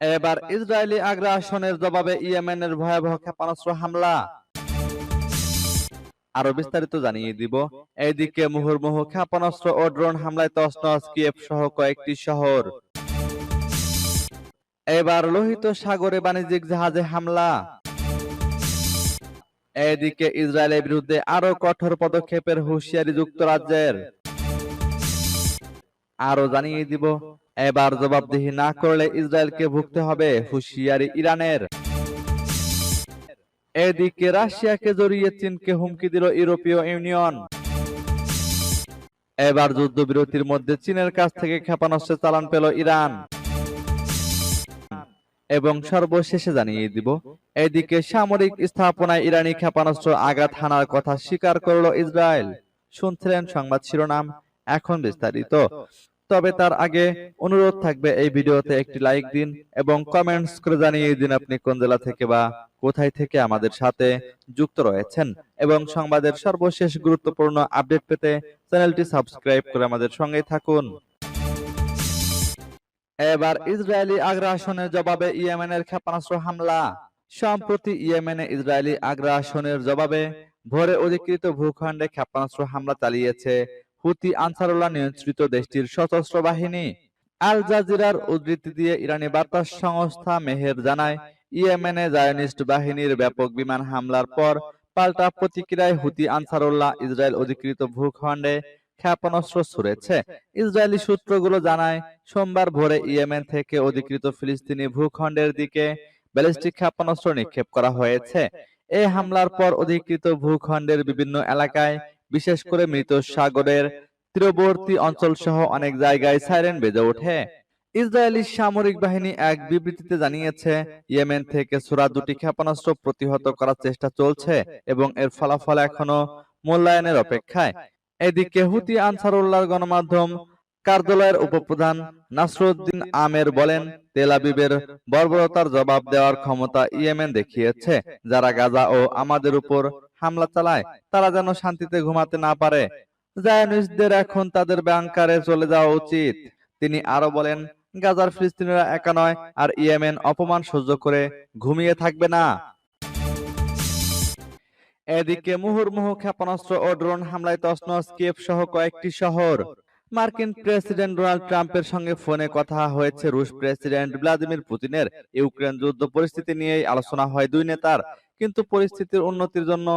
এবার ইসরায়েলি আগ্রাসনের জবাবে ইয়েমেনের ভয়াবহ ক্ষেপণাস্ত্র হামলা। আরও বিস্তারিত জানিয়ে দিব। এইদিকে মুহুর্মুহু ক্ষেপণাস্ত্র ও ড্রোন হামলায় তসনস কিয়েভ সহ কয়েকটি শহর। এবার লোহিত সাগরে বাণিজ্যিক জাহাজে হামলা। এদিকে ইসরায়েলের বিরুদ্ধে আরও কঠোর পদক্ষেপের হুঁশিয়ারি যুক্তরাজ্যের। আরও জানিয়ে দিব। এবার জবাবদিহি না করলে ইসরায়েলকে ভুগতে হবে হুঁশিয়ারি ইরানের। এদিকে রাশিয়াকে জড়িয়ে চীনকে হুমকি দিল ইউরোপীয় ইউনিয়ন। এবার যুদ্ধবিরতির মধ্যে চীনের কাছ থেকে ক্ষেপণাস্ত্রের চালান পেল ইরান। এবং সর্বশেষে জানিয়ে দিব এদিকে সামরিক স্থাপনায় ইরানি ক্ষেপণাস্ত্র আঘাত হানার কথা স্বীকার করল ইসরায়েল। শুনছিলেন সংবাদ শিরোনাম এখন বিস্তারিত। তবে তার আগে অনুরোধ থাকবে এই ভিডিওতে একটি লাইক দিন এবং কমেন্টস করে জানিয়ে দিন আপনি কোন জেলা থেকে বা কোথায় থেকে আমাদের সাথে যুক্ত রয়েছেন এবং সংবাদের সর্বশেষ গুরুত্বপূর্ণ আপডেট পেতে চ্যানেলটি সাবস্ক্রাইব করে আমাদের সঙ্গে থাকুন। এবার ইসরায়েলি আগ্রাসনের জবাবে ইয়েমেনের ক্ষেপণাস্ত্র হামলা। সম্প্রতি ইয়েমেনে ইসরায়েলি আগ্রাসনের জবাবে ভোরে অধিকৃত ভূখণ্ডে ক্ষেপণাস্ত্র হামলা চালিয়েছে। হুতি আনসারুল্লাহ নিয়ন্ত্রিত দেশটির সশস্ত্র বাহিনী আল জাজিরার উদ্ধৃতি দিয়ে ইরানি বার্তা সংস্থা মেহের জানায়, ইয়েমেনে জায়নিস্ট বাহিনীর ব্যাপক বিমান হামলার পর পাল্টা প্রতিক্রিয়ায় হুতি আনসারুল্লাহ ইসরায়েল অধিকৃত ভূখণ্ডে ক্ষেপণাস্ত্র ছুড়েছে। ইসরায়েলি সূত্রগুলো জানায়, সোমবার ভোরে ইয়েমেন থেকে অধিকৃত ফিলিস্তিনি ভূখণ্ডের দিকে ব্যালিস্টিক ক্ষেপণাস্ত্র নিক্ষেপ করা হয়েছে। এই হামলার পর অধিকৃত ভূখণ্ডের বিভিন্ন এলাকায় বিশেষ করে মৃত সাগরের তীরবর্তী অঞ্চল সহ অনেক জায়গায় সাইরেন বেজে ওঠে। ইসরায়েলি সামরিক বাহিনী এক বিবৃতিতে জানিয়েছে, ইয়েমেন থেকে ছোড়া দুটি ক্ষেপণাস্ত্র প্রতিহত করার চেষ্টা চলছে এবং এর ফলাফল এখনও মূল্যায়নের অপেক্ষায়। এদিকে হুতি আনসারুল্লাহর গণমাধ্যম কার্যালয়ের উপপ্রধান নাসরুদ্দিন আমের বলেন, তেল আবিবের বর্বরতার জবাব দেওয়ার ক্ষমতা ইয়েমেন দেখিয়েছে, যারা গাজা ও আমাদের উপর হামলা চালায়। তারা যেন শান্তিতে ঘুমাতে না পারে। জায়নিস্টদের এখন তাদের ব্যাংকারে চলে যাওয়া উচিত। তিনি আরও বলেন, গাজার ফিলিস্তিনিরা একা নয় আর ইয়েমেন অপমান সহ্য করে ঘুমিয়ে থাকবে না। এদিকে মুহুর্মুহু ক্ষেপণাস্ত্র ও ড্রোন হামলায় তসনস কিয়েভ সহ কয়েকটি শহর। মার্কিন প্রেসিডেন্ট ডোনাল্ড ট্রাম্পের সঙ্গে ফোনে কথা হয়েছে। রুশ প্রেসিডেন্ট ভ্লাদিমির পুতিনের ইউক্রেন যুদ্ধ পরিস্থিতি নিয়েই আলোচনা হয় দুই নেতার। কিন্তু পরিস্থিতির উন্নতির জন্য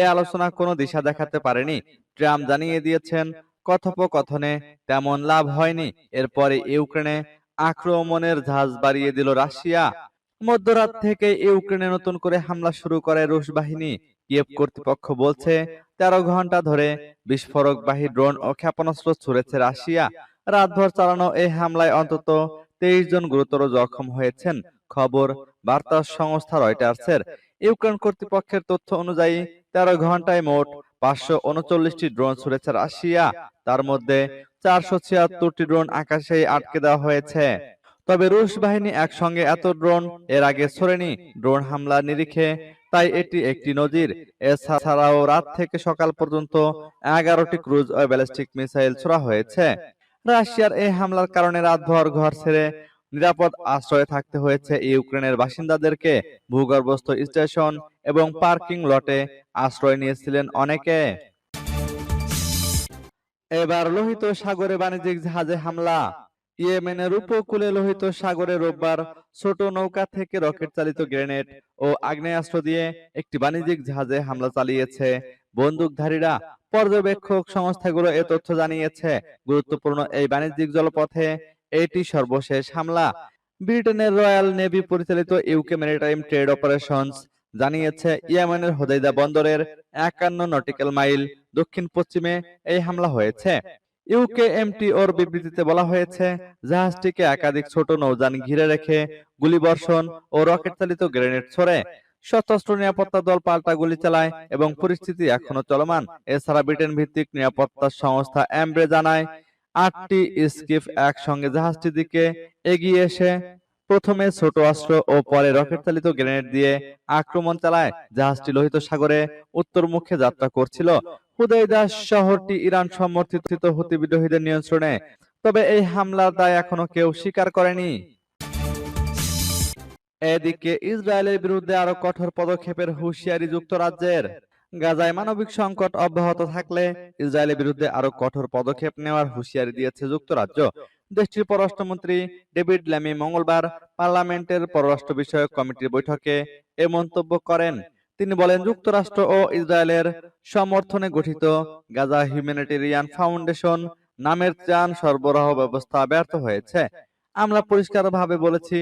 এই আলোচনা কোনো দিশা দেখাতে পারেনি। ট্রাম্প জানিয়ে দিয়েছেন, কথোপকথনে তেমন লাভ হয়নি। এরপরে ইউক্রেনে আক্রমণের ঝাঁজ বাড়িয়ে দিল রাশিয়া। মধ্যরাত থেকে ইউক্রেনে নতুন করে হামলা শুরু করে রুশ বাহিনী। কিয়েভ কর্তৃপক্ষ বলছে, তেরো ঘণ্টা ধরে বিস্ফোরকবাহী ড্রোন ও ক্ষেপণাস্ত্র ছুড়েছে রাশিয়া। রাতভর চালানো এই হামলায় অন্তত তেইশ জন গুরুতর জখম হয়েছেন। খবর, বার্তা সংস্থা রয়টার্সের। ইউক্রেন কর্তৃপক্ষের তথ্য অনুযায়ী, তেরো ঘন্টায় মোট পাঁচশো উনচল্লিশটি ড্রোন ছুড়েছে রাশিয়া। তার মধ্যে চারশো ছিয়াত্তরটি ড্রোন আকাশেই আটকে দেওয়া হয়েছে। তবে রুশ বাহিনী একসঙ্গে এত ড্রোন এর আগে ছড়েনি। ড্রোন হামলা নিরিখে তাই এটি একটি নজির এছাড়াও রাত থেকে সকাল পর্যন্ত এগারোটি ক্রুজ ও ব্যালিস্টিক মিসাইল ছোড়া হয়েছে। রাশিয়ার এই হামলার কারণে রাতভর ঘর ছেড়ে নিরাপদ আশ্রয়ে থাকতে হয়েছে ইউক্রেনের বাসিন্দাদেরকে। ভূগর্ভস্থ স্টেশন এবং পার্কিং লটে আশ্রয় নিয়েছিলেন অনেকে। এবার লোহিত সাগরে বাণিজ্যিক জাহাজে হামলা। ইয়েমেনের উপকূলে লোহিত সাগরে রোববার ছোট নৌকা থেকে রকেট চালিত গ্রেনেড ও আগ্নেয়াস্ত্র দিয়ে একটি বাণিজ্যিক জাহাজে হামলা চালিয়েছে। বন্দুকধারীরা পর্যবেক্ষক সংস্থাগুলো এ তথ্য জানিয়েছে। গুরুত্বপূর্ণ এই বাণিজ্যিক জলপথে এটি সর্বশেষ হামলা। ব্রিটেনের রয়্যাল নেভি পরিচালিত ইউকে ম্যারিটাইম ট্রেড অপারেশনস জানিয়েছে, ইয়েমেনের হোদাইদা বন্দরের একান্ন নটিক্যাল মাইল দক্ষিণ পশ্চিমে এই হামলা হয়েছে। ইউকেএমটি ওর বিবৃতিতে বলা হয়েছে জাহাজটিকে একাধিক ছোট নৌযান ঘিরে রেখে গুলিবর্ষণ ও রকেট চালিত গ্রেনেড ছড়ে। সশস্ত্র নিরাপত্তা দল পাল্টা গুলি চালায় এবং পরিস্থিতি এখনও চলমান। এছাড়া ব্রিটেন ভিত্তিক নিরাপত্তা সংস্থা এমব্রে জানায় আটটি স্কিফ একসঙ্গে জাহাজটির দিকে এগিয়ে এসে প্রথমে ছোট অস্ত্র ও পরে রকেট চালিত গ্রেনেড দিয়ে আক্রমণ চালায়। জাহাজটি লোহিত সাগরে উত্তরমুখে যাত্রা করছিল। হুদাইদা শহরটি ইরান সমর্থিত হুতি বিদ্রোহীদের নিয়ন্ত্রণে, তবে এই হামলার দায় এখনও কেউ স্বীকার করেনি। এদিকে ইসরায়েলের বিরুদ্ধে আরও কঠোর পদক্ষেপের হুঁশিয়ারি যুক্তরাজ্যের। গাজায় মানবিক সংকট অব্যাহত থাকলে ইসরায়েলের বিরুদ্ধে আরও কঠোর পদক্ষেপ নেওয়ার হুঁশিয়ারি দিয়েছে যুক্তরাজ্য। দেশটির পররাষ্ট্রমন্ত্রী ডেভিড ল্যামি মঙ্গলবার পার্লামেন্টের পররাষ্ট্র বিষয়ক কমিটির বৈঠকে এ মন্তব্য করেন। তিনি বলেন, যুক্তরাষ্ট্র ও ইসরায়েলের সমর্থনে গঠিত গাজা হিউম্যানিটেরিয়ান ফাউন্ডেশন নামের ত্রাণ সরবরাহ ব্যবস্থা ব্যর্থ হয়েছে। আমরা পরিষ্কারভাবে বলেছি,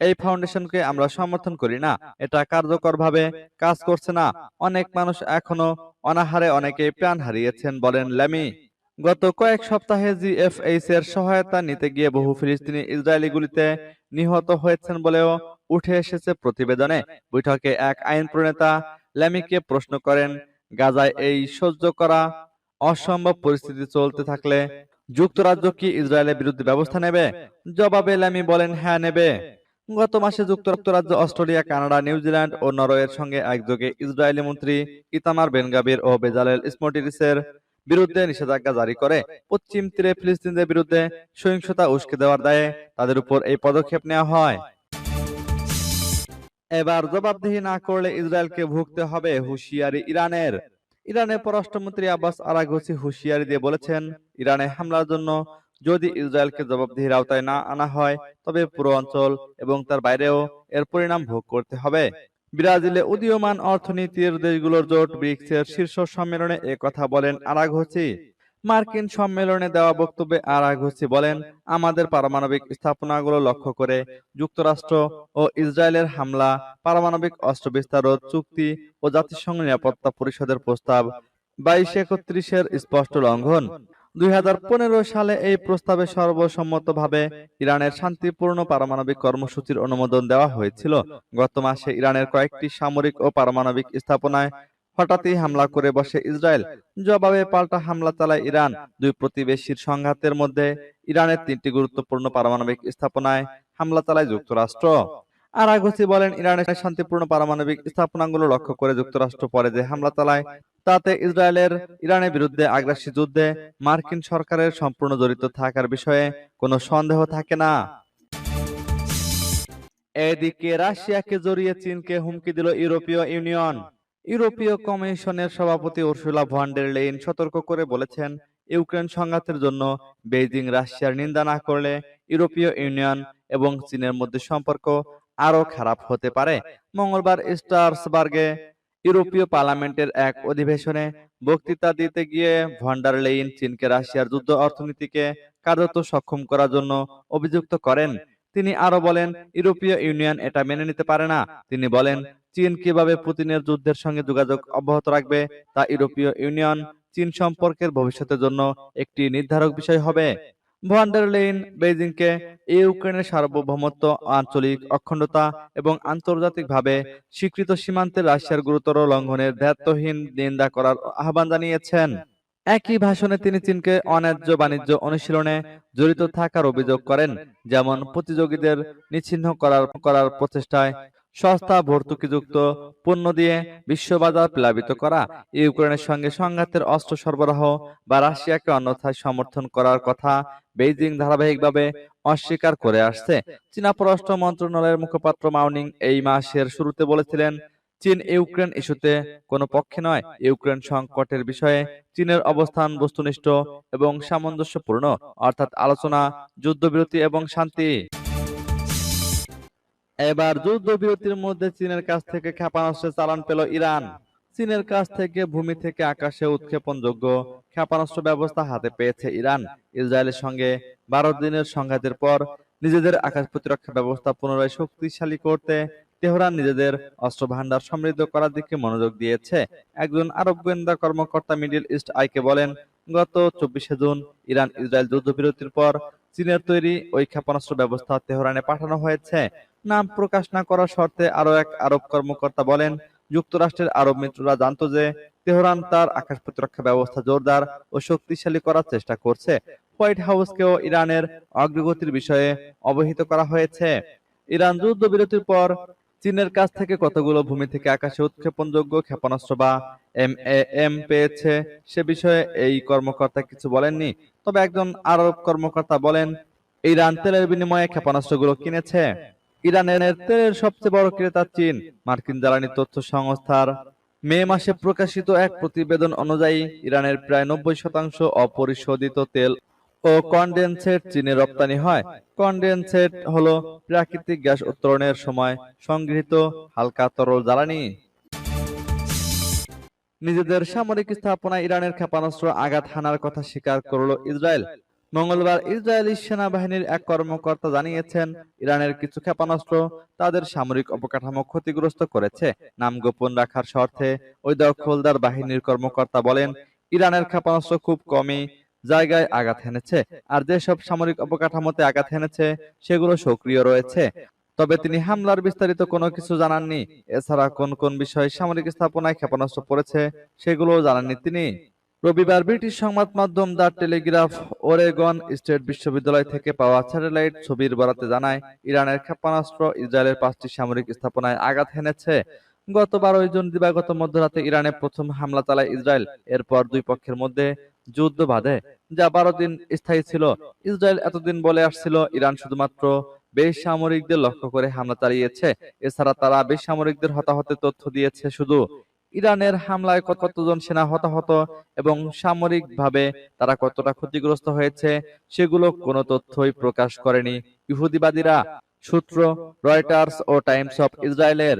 এই ফাউন্ডেশনকে আমরা সমর্থন করি না। এটা কার্যকরভাবে কাজ করছে না। অনেক মানুষ এখনও অনাহারে অনেকে প্রাণ হারিয়েছেন বলেন ল্যামি। গত কয়েক সপ্তাহে জিএফএইচ এর সহায়তা নিতে গিয়ে বহু ফিলিস্তিনি ইসরায়েলি গুলিতে নিহত হয়েছেন বলেও উঠে এসেছে প্রতিবেদনে। বৈঠকে এক আইন প্রণেতা ল্যামিকে প্রশ্ন করেন, গাজায় এই সহ্য করা অসম্ভব পরিস্থিতি চলতে থাকলে যুক্তরাজ্য কি ইসরায়েলের বিরুদ্ধে ব্যবস্থা নেবে? জবাবে ল্যামি বলেন হ্যাঁ নেবে। গত মাসে যুক্তরাজ্য অস্ট্রেলিয়া, কানাডা নিউজিল্যান্ড ও নরওয়ের সঙ্গে একযোগে ইসরায়েলি মন্ত্রী ইতামার বেনগাবির ও বেজালেল স্মোটিরিসের বিরুদ্ধে নিষেধাজ্ঞা জারি করে। পশ্চিম তীরে ফিলিস্তিনদের বিরুদ্ধে সহিংসতা উস্কে দেওয়ার দায়ে তাদের উপর এই পদক্ষেপ নেওয়া হয়। এবার জবাবদিহি না করলে ইসরায়েলকে ভুগতে হবে হুঁশিয়ারি ইরানের। ইরানের পররাষ্ট্রমন্ত্রী আব্বাস আরাঘসি হুঁশিয়ারি দিয়ে বলেছেন, ইরানে হামলার জন্য যদি ইসরায়েলকে জবাবদিহির আওতায় না আনা হয়, তবে পুরো অঞ্চল এবং তার বাইরেও এর পরিণাম ভোগ করতে হবে। ব্রাজিলে উদীয়মান অর্থনীতির দেশগুলোর জোট ব্রিক্সের শীর্ষ সম্মেলনে কথা বলেন আরাঘসি মার্কিন সম্মেলনে দেওয়া বক্তব্যে আরাঘসি বলেন, আমাদের পারমাণবিক স্থাপনাগুলো লক্ষ্য করে যুক্তরাষ্ট্র ও ইসরায়েলের হামলা, পারমাণবিক অস্ত্র বিস্তার রোধ চুক্তি ও জাতিসংঘ নিরাপত্তা পরিষদের প্রস্তাব বাইশ একত্রিশের স্পষ্ট লঙ্ঘন। দুই হাজার পনেরো সালে এই প্রস্তাবে সর্বসম্মতভাবে ইরানের শান্তিপূর্ণ পারমাণবিক কর্মসূচির অনুমোদন দেওয়া হয়েছিল। গত মাসে ইরানের কয়েকটি সামরিক ও পারমাণবিক স্থাপনায় হঠাৎই হামলা করে বসে ইসরায়েল। জবাবে পাল্টা হামলা চালায় ইরান। দুই প্রতিবেশীর সংঘাতের মধ্যে ইরানের তিনটি গুরুত্বপূর্ণ পারমাণবিক স্থাপনায় হামলা চালায় যুক্তরাষ্ট্র। আরাগসি বলেন, ইরানের শান্তিপূর্ণ পারমাণবিক স্থাপনাগুলো লক্ষ্য করে যুক্তরাষ্ট্র পরে যে হামলা চালায়, তাতে ইসরায়েলের ইরানের বিরুদ্ধে আগ্রাসী যুদ্ধে মার্কিন সরকারের সম্পূর্ণ জড়িত থাকার বিষয়ে কোনো সন্দেহ থাকে না। এদিকে রাশিয়াকে জড়িয়ে চীনকে হুমকি দিল ইউরোপীয় ইউনিয়ন। ইউরোপীয় কমিশনের সভাপতি উর্সুলা ভন ডের লেইন সতর্ক করে বলেছেন, ইউক্রেন সংঘাতের জন্য বেইজিং রাশিয়ার নিন্দা না করলে ইউরোপীয় ইউনিয়ন এবং চীনের মধ্যে সম্পর্ক আরও খারাপ হতে পারে। মঙ্গলবার স্টার্সবার্গে ইউরোপীয় পার্লামেন্টের এক অধিবেশনে বক্তৃতা দিতে গিয়ে ভন্ডার লেইন চীনকে রাশিয়ার যুদ্ধ অর্থনীতিকে কার্যত সক্ষম করার জন্য অভিযুক্ত করেন। তিনি আরও বলেন, ইউরোপীয় ইউনিয়ন এটা মেনে নিতে পারে না। তিনি বলেন, চীন কীভাবে পুতিনের যুদ্ধের সঙ্গে যোগাযোগ অব্যাহত রাখবে, তা ইউরোপীয় ইউনিয়ন চীন সম্পর্কের ভবিষ্যতের জন্য একটি নির্ধারক বিষয় হবে। ভন্ডারলেইন বেইজিংকে ইউক্রেনের সার্বভৌমত্ব, আঞ্চলিক অখণ্ডতা এবং আন্তর্জাতিকভাবে স্বীকৃত সীমান্তে রাশিয়ার গুরুতর লঙ্ঘনের দায়িত্বহীন নিন্দা করার আহ্বান জানিয়েছেন। একই ভাষণে তিনি চীনকে অন্যায্য বাণিজ্য অনুশীলনে জড়িত থাকার অভিযোগ করেন, যেমন প্রতিযোগীদের নিচ্ছিন্ন করার করার প্রচেষ্টায় সস্তা ভর্তুকিযুক্ত পণ্য দিয়ে বিশ্ববাজার প্লাবিত করা, ইউক্রেনের সঙ্গে সংঘাতের অস্ত্র সরবরাহ বা রাশিয়াকে অন্যথায় সমর্থন করার কথা বেইজিং ধারাবাহিকভাবে অস্বীকার করে আসছে। চীনা পররাষ্ট্র মন্ত্রণালয়ের মুখপাত্র মাউনিং এই মাসের শুরুতে বলেছিলেন চীন ইউক্রেন ইস্যুতে কোনো পক্ষে নয়। ইউক্রেন সংকটের বিষয়ে চীনের অবস্থান বস্তুনিষ্ঠ এবং সামঞ্জস্যপূর্ণ। অর্থাৎ আলোচনা যুদ্ধবিরতি এবং শান্তি। এবার যুদ্ধবিরতির মধ্যে চীনের কাছ থেকে ক্ষেপণাস্ত্রের চালান পেল ইরান। চীনের কাছ থেকে ভূমি থেকে আকাশে উৎক্ষেপণযোগ্য ক্ষেপণাস্ত্র ব্যবস্থা হাতে পেয়েছে ইরান। ইসরায়েলের সঙ্গে বারো দিনের সংঘাতের পর নিজেদের আকাশ প্রতিরক্ষা ব্যবস্থা পুনরায় শক্তিশালী করতে তেহরান নিজেদের অস্ত্র ভান্ডার সমৃদ্ধ করার দিকে মনোযোগ দিয়েছে। একজন আরব গোয়েন্দা কর্মকর্তা মিডল ইস্ট আইকে বলেন, গত চব্বিশে জুন ইরান ইসরায়েল যুদ্ধবিরতির পর চীনের তৈরি ওই ক্ষেপণাস্ত্র ব্যবস্থা তেহরানে পাঠানো হয়েছে। নাম প্রকাশ না করার শর্তে আরও এক আরব কর্মকর্তা বলেন, যুক্তরাষ্ট্রের আরব মিত্ররা জানতো যে তেহরান তার আকাশ প্রতিরক্ষা ব্যবস্থা জোরদার ও শক্তিশালী করার চেষ্টা করছে। হোয়াইট হাউসকেও ইরানের অগ্রগতির বিষয়ে অবহিত করা হয়েছে। ইরান যুদ্ধবিরতির পর চীনের কাছ থেকে কতগুলো ভূমি থেকে আকাশে উৎক্ষেপণযোগ্য ক্ষেপণাস্ত্র বা এম এম পেয়েছে সে বিষয়ে এই কর্মকর্তা কিছু বলেননি। তবে একজন আরব কর্মকর্তা বলেন, ইরান তেলের বিনিময়ে ক্ষেপণাস্ত্রগুলো কিনেছে। ইরানের তেলের সবচেয়ে বড় ক্রেতা চীন, মার্কিন জ্বালানি তথ্য সংস্থার মে মাসে প্রকাশিত এক প্রতিবেদন অনুযায়ী, ইরানের প্রায় নব্বই শতাংশ অপরিশোধিত তেল ও কনডেনসেট চীনে রপ্তানি হয়। কনডেনসেট হলো প্রাকৃতিক গ্যাস উত্তোলনের সময় সংগৃহীত হালকা তরল জ্বালানি। নিজেদের সামরিক স্থাপনায় ইরানের ক্ষেপণাস্ত্র আঘাত হানার কথা স্বীকার করল ইসরায়েল। মঙ্গলবার ইসরায়েলি সেনাবাহিনীর এক কর্মকর্তা জানিয়েছেন, ইরানের কিছু ক্ষেপণাস্ত্র তাদের সামরিক অবকাঠামো ক্ষতিগ্রস্ত করেছে। নাম গোপন রাখার স্বার্থে ওই দখলদার বাহিনীর কর্মকর্তা বলেন, ইরানের ক্ষেপণাস্ত্র খুব কমই জায়গায় আঘাত হেনেছে আর যেসব সামরিক অবকাঠামোতে আঘাত হেনেছে, সেগুলো সক্রিয় রয়েছে। তবে তিনি হামলার বিস্তারিত কোনো কিছু জানাননি। এছাড়া কোন কোন বিষয়ে সামরিক স্থাপনায় ক্ষেপণাস্ত্র পড়েছে, সেগুলোও জানাননি তিনি। রবিবার ব্রিটিশ সংবাদ মাধ্যম দ্য টেলিগ্রাফ, ওরেগন স্টেট বিশ্ববিদ্যালয় থেকে পাওয়া স্যাটেলাইট ছবির বরাতে জানায়, ইরানের ক্ষেপণাস্ত্র ইসরায়েলের পাঁচটি সামরিক স্থাপনায় আঘাত হেনেছে। গত বারোই জুন দিবাগত মধ্যরাতে ইরানে প্রথম হামলা চালায় ইসরায়েল। এরপর দুই পক্ষের মধ্যে যুদ্ধ বাধে, যা বারো দিন স্থায়ী ছিল। ইসরায়েল এতদিন বলে আসছিল, ইরান শুধুমাত্র বেসামরিকদের লক্ষ্য করে হামলা চালিয়েছে। এছাড়া তারা বেসামরিকদের হতাহতের তথ্য দিয়েছে শুধু। ইরানের হামলায় কত কতজন সেনা হতাহত এবং সামরিকভাবে তারা কতটা ক্ষতিগ্রস্ত হয়েছে, সেগুলো কোনো তথ্যই প্রকাশ করেনি। ইহুদিবাদীরা, সূত্র, রয়টার্স ও টাইমস অফ ইসরায়েলের